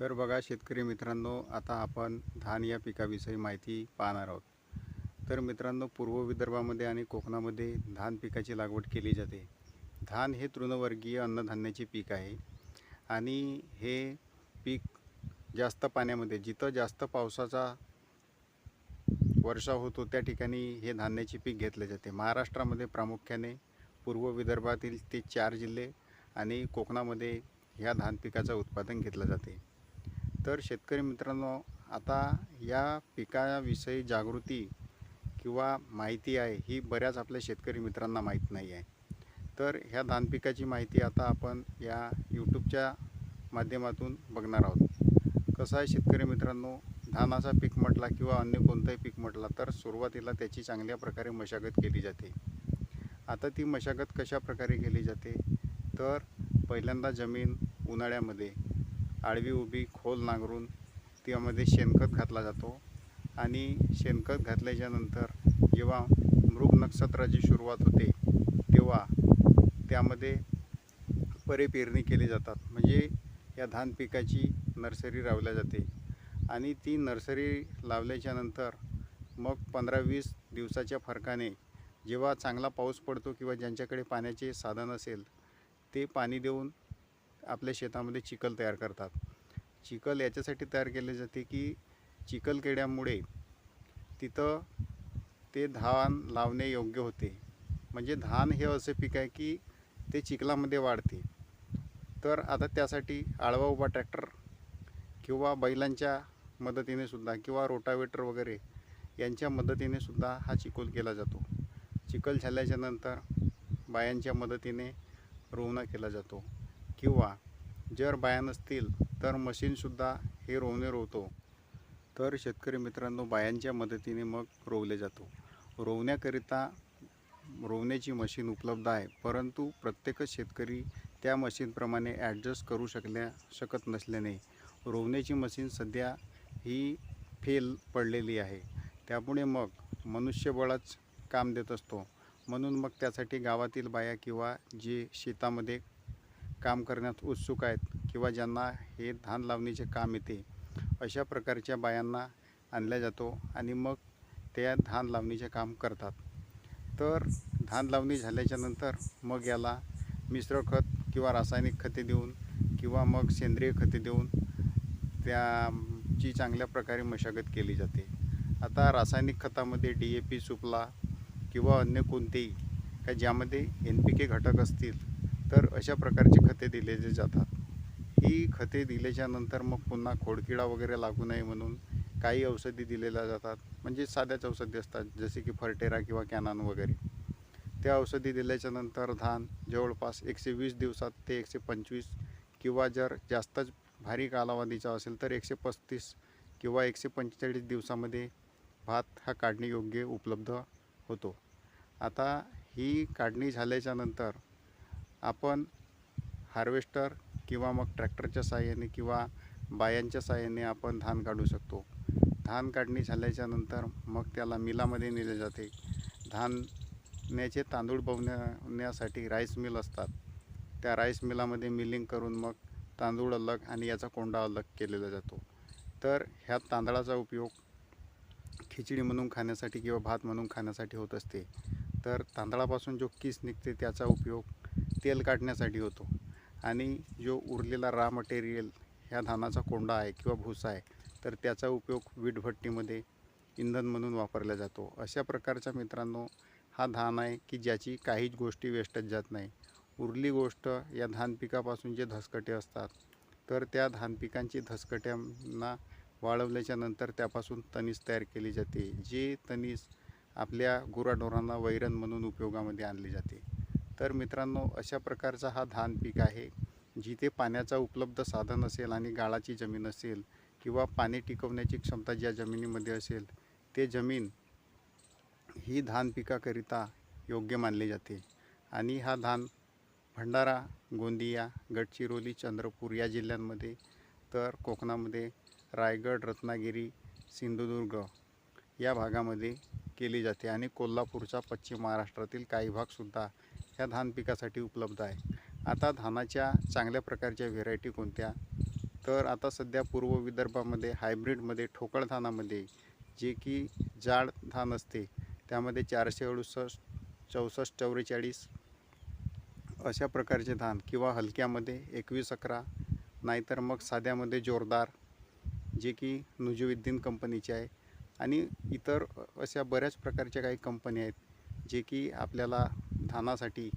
तर बघा शेतकरी मित्रांनो आता आपण धान या पिकाविषयी माहिती पाहणार आहोत. तर मित्रांनो पूर्व विदर्भामध्ये आणि कोकणामध्ये धान पिकाची लागवड केली जाते. धान हे तृणवर्गीय अन्नधान्याचे पीक आहे आणि हे पीक जास्त पाण्यामध्ये जिथं जास्त पावसाचा वर्षा होतो त्या ठिकाणी हे धान्याचे पीक घेतले जाते. महाराष्ट्रामध्ये प्रामुख्याने पूर्व विदर्भातील ते चार जिल्हे आणि कोकणामध्ये ह्या धान पिकाचं उत्पादन घेतलं जाते. तर शेतकरी मित्रांनो आता या पिकाविषयी जागृती किंवा माहिती आहे ही बऱ्याच आपल्या शेतकरी मित्रांना माहीत नाही आहे. तर ह्या धान पिकाची माहिती आता आपण या यूट्यूबच्या माध्यमातून बघणार आहोत. कसं आहे शेतकरी मित्रांनो धानाचा पीक म्हटला किंवा अन्य कोणताही पीक म्हटला तर सुरुवातीला त्याची चांगल्या प्रकारे मशागत केली जाते. आता ती मशागत कशा प्रकारे केली जाते? तर पहिल्यांदा जमीन उन्हाळ्यामध्ये आडवी उभी खोल नांगरून त्यामध्ये शेणखत घातला जातो. आणि शेणखत घातल्याच्यानंतर जेव्हा मृग नक्षत्राची सुरुवात होते तेव्हा त्यामध्ये परे पेरणी केली जातात. म्हणजे या धान पिकाची नर्सरी लावल्या जाते. आणि ती नर्सरी लावल्याच्यानंतर मग पंधरा वीस दिवसाच्या फरकाने जेव्हा चांगला पाऊस पडतो किंवा ज्यांच्याकडे पाण्याचे साधन असेल ते पाणी देऊन आपल्या शेतामध्ये चिखल तयार करतात. चिखल याच्यासाठी तयार केले जाते की चिखलकेड्यामुळे तिथं ते धान लावणे योग्य होते. म्हणजे धान हे असे पीक आहे की ते चिखलामध्ये वाढते. तर आता त्यासाठी आळवा उभा ट्रॅक्टर किंवा बैलांच्या मदतीने सुद्धा किंवा रोटावेटर वगैरे यांच्या मदतीने सुद्धा हा चिखल केला जातो. चिखल झाल्याच्यानंतर बायांच्या मदतीने रोवणा केला जातो. किंवा जर बाया नसतील तर मशीनसुद्धा हे रोवणे रोवतो. तर शेतकरी मित्रांनो बायांच्या मदतीने मग रोवले जातो. रोवण्याकरिता रोवण्याची मशीन उपलब्ध आहे परंतु प्रत्येकच शेतकरी त्या मशीनप्रमाणे ॲडजस्ट करू शकल्या शकत नसल्याने रोवण्याची मशीन सध्या ही फेल पडलेली आहे. त्यामुळे मग मनुष्यबळच काम देत असतो. म्हणून मग त्यासाठी गावातील बाया किंवा जे शेतामध्ये काम करण्यात उत्सुक आहेत किंवा ज्यांना हे धान लावणीचे काम येते अशा प्रकारच्या बायांना आणल्या जातो आणि मग त्या धान लावणीचे काम करतात. तर धान लावणी झाल्याच्यानंतर मग याला मिश्र खत किंवा रासायनिक खते देऊन किंवा मग सेंद्रिय खते देऊन त्याची चांगल्या प्रकारे मशागत केली जाते. आता रासायनिक खतामध्ये डी ए पी सुपला किंवा अन्य कोणतेही का ज्यामध्ये एन पी के घटक असतील तर अशा प्रकारची खते दिले जे जातात. ही खते दिल्याच्या नंतर मग पुन्हा खोडकिडा वगैरे लागू नये म्हणून काही औषधी दिलेल्या जातात. म्हणजे साध्याच औषधी असतात जसे की फर्टेरा किंवा कॅनान वगैरे. त्या औषधी दिल्याच्या नंतर धान जवळपास एकशे वीस दिवसात ते एकशे पंचवीस किंवा जर जास्तच भारी कालावधीचा असेल तर एकशे पस्तीस किंवा एकशे पंचेचाळीस दिवसामध्ये भात हा काढणीयोग्य उपलब्ध होतो. आता ही काढणी झाल्याच्यानंतर आपण हार्वेस्टर किंवा मग ट्रॅक्टरच्या साहाय्याने किंवा बायांच्या साहाय्याने आपण धान काढू शकतो. धान काढणी झाल्याच्यानंतर मग त्याला मिलामध्ये नेले जाते. धान्याचे तांदूळ बनवण्यासाठी राईस मिल असतात. त्या राईस मिलामध्ये मिलिंग करून मग तांदूळ अलग आणि याचा कोंडा अलग केलेला जातो. तर ह्या तांदळाचा उपयोग खिचडी म्हणून खाण्यासाठी किंवा भात म्हणून खाण्यासाठी होत असते. तर तांदळापासून जो किस निघते त्याचा उपयोग तेल काढण्यासाठी होतो. आणि जो उरलेला रा मटेरियल ह्या धानाचा कोंडा आहे किंवा भुसा आहे तर त्याचा उपयोग वीटभट्टीमध्ये इंधन म्हणून वापरला जातो. अशा प्रकारच्या मित्रांनो हा धान आहे की ज्याची काहीच गोष्टी वेस्टच जात नाही. उरली गोष्ट या धान पिकापासून जे धसकटे असतात तर त्या धान पिकांची धसकट्यांना वाळवल्याच्या नंतर त्यापासून तणीस तयार केली जाते जे तणीस आपल्या गुराढोरांना वैरण म्हणून उपयोगामध्ये आणली जाते. तर मित्रांनो अशा प्रकारचा हा धान पीक आहे जिथे पाण्याचा उपलब्ध साधन असेल आणि गाळाची जमीन असेल किंवा पाणी टिकवण्याची क्षमता ज्या जमिनीमध्ये असेल ते जमीन ही धान पिकाकरिता योग्य मानले जाते. आणि हा धान भंडारा गोंदिया गडचिरोली चंद्रपूर या जिल्ह्यांमध्ये तर कोकणामध्ये रायगड रत्नागिरी सिंधुदुर्ग या भागामध्ये केली जाते. आणि कोल्हापूरचा पश्चिम महाराष्ट्रातील काही भागसुद्धा ह्या धान पिकासाठी उपलब्ध आहे. आता धानाच्या चांगल्या प्रकारच्या व्हेरायटी कोणत्या? तर आता सध्या पूर्व विदर्भामध्ये हायब्रिडमध्ये ठोकळ धानामध्ये जे की जाड धान असते त्यामध्ये चारशे अडुसष्ट चौसष्ट चौवेचाळीस अशा प्रकारचे धान किंवा हलक्यामध्ये एकवीस अकरा नाहीतर मग साध्यामध्ये जोरदार जे की नुजुद्दीन कंपनीचे आहे आणि इतर अशा बऱ्याच प्रकारच्या काही कंपन्या आहेत जे की आपल्याला धानासाठी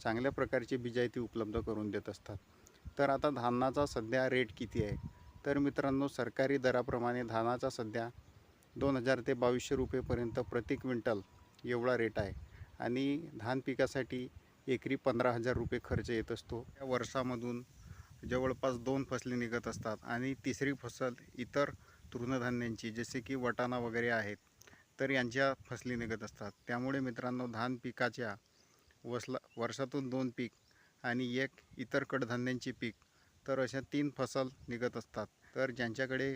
चांगल्या प्रकारची बिजायती उपलब्ध करून देत असतात. तर आता धानाचा सध्या रेट किती आहे? तर मित्रांनो सरकारी दराप्रमाणे धानाचा सध्या दोन हजार ते बावीसशे रुपयेपर्यंत प्रति क्विंटल एवढा रेट आहे. आणि धान पिकासाठी एकरी पंधरा हजार रुपये खर्च येत असतो. या वर्षामधून जवळपास दोन फसली निघत असतात. आणि तिसरी फसल इतर तृणधान्यांची जसे की वटाणा वगैरे आहेत तर यांच्या फसली निघत असतात. त्यामुळे मित्रांनो धान पिकाच्या वसला वर्षातून दोन पीक आणि एक इतर कडधान्यांची पीक तर अशा तीन फसल निघत असतात. तर ज्यांच्याकडे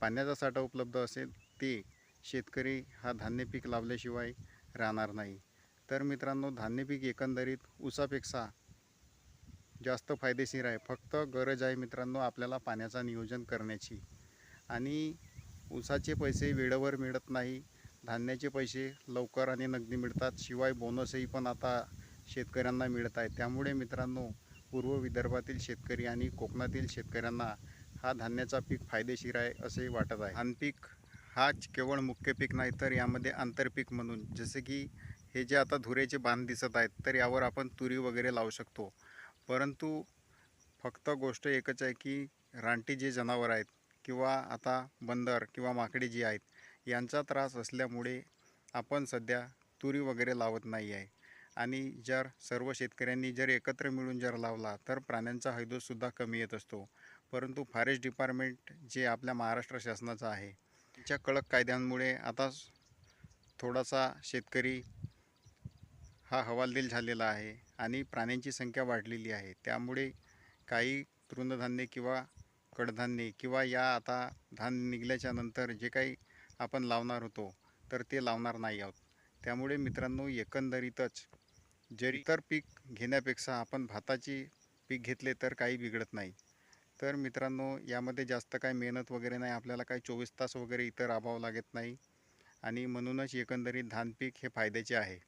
पाण्याचा साठा उपलब्ध असेल ते शेतकरी हा धान्य पीक लावल्याशिवाय राहणार नाही. तर मित्रांनो धान्य पीक एकंदरीत ऊसापेक्षा जास्त फायदेशीर आहे. फक्त गरज आहे मित्रांनो आपल्याला पाण्याचा नियोजन करण्याची. आणि ऊसाचे पैसे वेळेवर मिळत नाही धान्याचे पैसे लवकर आणि नगदी मिळतात. शिवाय बोनसही पण आता शेतकऱ्यांना मिळत आहे त्यामुळे मित्रांनो पूर्व विदर्भातील शेतकरी आणि कोकणातील शेतकऱ्यांना हा धान्याचा पीक फायदेशीर आहे असे वाटत आहे. धानपीक हाच केवळ मुख्य पीक नाही तर यामध्ये आंतरपीक म्हणून जसे की हे जे आता धुरेचे बांध दिसत आहेत तर यावर आपण तुरी वगैरे लावू शकतो. परंतु फक्त गोष्ट एकच आहे की रानटी जे जनावर आहेत किंवा आता बंदर किंवा माकडी जी आहेत यांचा त्रास असल्यामुळे आपण सध्या तुरी वगैरे लावत नाही आहे. आणि जर सर्व शेतकऱ्यांनी जर एकत्र मिळून जर लावला तर प्राण्यांचा हैदोसुद्धा कमी येत असतो. परंतु फॉरेस्ट डिपार्टमेंट जे आपल्या महाराष्ट्र शासनाचं आहे त्याच्या कडक कायद्यांमुळे आता थोडासा शेतकरी हा हवालदिल झालेला आहे आणि प्राण्यांची संख्या वाढलेली आहे. त्यामुळे काही तृणधान्ये किंवा कडधान्ये किंवा या आता धान निघाल्याच्यानंतर जे काही आपण लावणार होतो तर ते लावणार नाही आहोत. त्यामुळे मित्रांनो एकंदरीतच जरी इतर पीक घेण्यापेक्षा आपण भाताची पीक घेतले तर काही बिघडत नाही. तर मित्रांनो यामध्ये जास्त काही मेहनत वगैरे नाही आपल्याला काही चोवीस तास वगैरे इतर राबावं लागत नाही. आणि म्हणूनच एकंदरीत धान पीक हे फायद्याचे आहे.